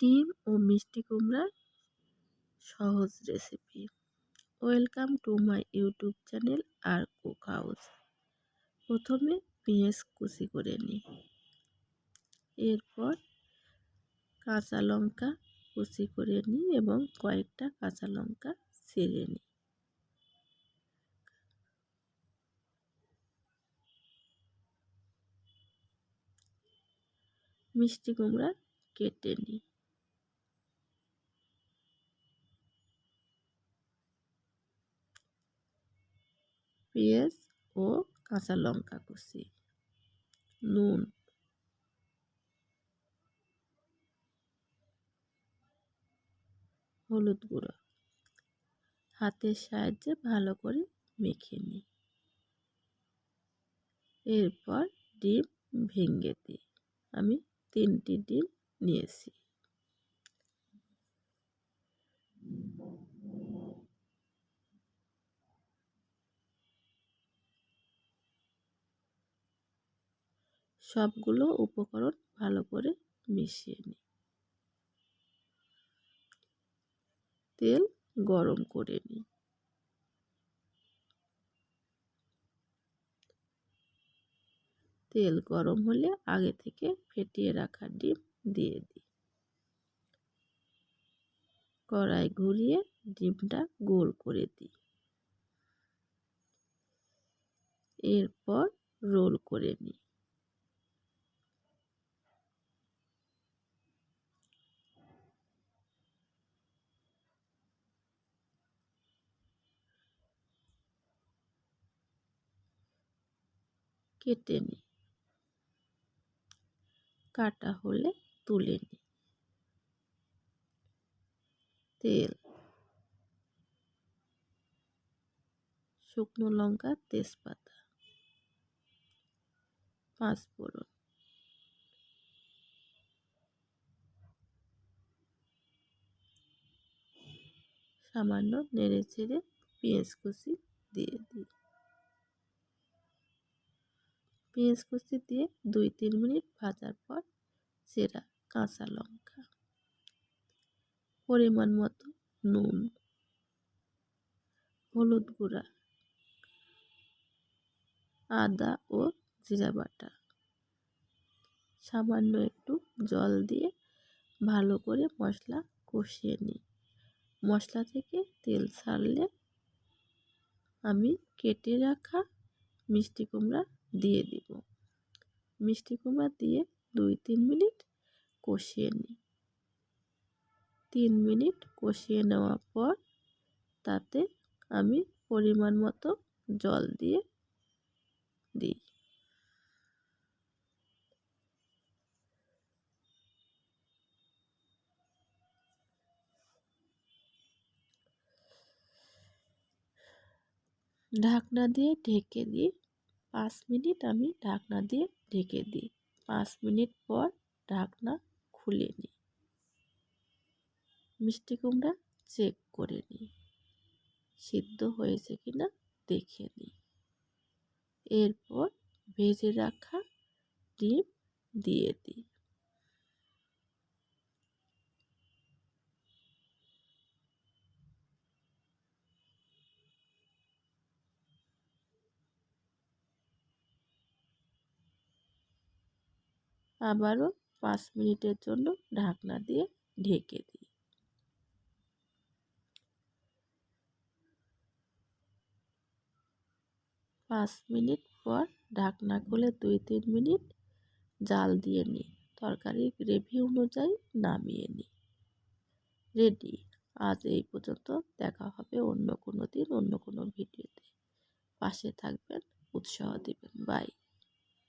ডিম ও মিষ্টি কুমড়ার সহজ recipe welcome to my YouTube channel R cook house প্রথমে পেঁয়াজ কুচি করে নিই। এরপর কাঁচা লঙ্কা কুচি করে নিই এবং কয়েকটা কাঁচা লঙ্কা ছিঁড়ে নিই। মিষ্টি কুমড়া কেটে নিই। পেঁয়াজ ও কাঁচা লঙ্কা কুচি। নুন। হলুদ গুঁড়ো। হাতের সাহায্যে ভালো করে মেখে নিই। এরপর ডিম ভেঙে দিই। আমি তিনটি ডিম নিয়েছি। সবগুলো উপকরণ ভালো করে মিশিয়ে নিই। তেল গরম করে নিই। তেল গরম হলে আগে থেকে ফেটিয়ে রাখা ডিম দিয়ে দিই। কড়াই ঘুরিয়ে ডিমটা গোল করে দিই। এরপর রোল করে নিই। কেটে নিই কাটা হলে তুলে নিই তেল। শুকনো লঙ্কা, তেজপাতা। পাঁচফোড়ন সামান্য নেড়ে চেড়ে পেঁয়াজ কুচি দিয়ে দিই। পেঁয়াজ কুচি দিয়ে দুই তিন মিনিট ভাজার পর সেরা কাঁচা লঙ্কা। পরিমাণ মতো নুন, হলুদ গুঁড়া, আদা ও জিরা বাটা। সামান্য একটু জল দিয়ে ভালো করে মশলা কষিয়ে নিই। মশলা থেকে তেল ছাড়লে আমি কেটে রাখা মিষ্টি কুমড়া দিয়ে দিব। মিষ্টি কুমড়া দিয়ে দুই তিন মিনিট কষিয়ে নিই। তিন মিনিট কষিয়ে নেওয়ার পর তাতে আমি পরিমাণ মতো জল দিয়ে দিই। ঢাকনা দিয়ে ঢেকে দিই। পাঁচ মিনিট আমি ঢাকনা দিয়ে ঢেকে দিই। পাঁচ মিনিট পর ঢাকনা খুলে নিই। মিষ্টি কুমড়া চেক করে নিই। সিদ্ধ হয়েছে কি না দেখে নিই। এরপর ভেজে রাখা ডিম দিয়ে দিই। আবারও পাঁচ মিনিটের জন্য ঢাকনা দিয়ে ঢেকে দিই। পাঁচ মিনিট পর ঢাকনা খুলে দুই তিন মিনিট জাল দিয়ে নিই। তরকারির গ্রেভি অনুযায়ী নামিয়ে নিই। রেডি আজ এই পর্যন্ত দেখা হবে অন্য কোনো দিন, অন্য কোনো ভিডিওতে। পাশে থাকবেন, উৎসাহ দেবেন। বাই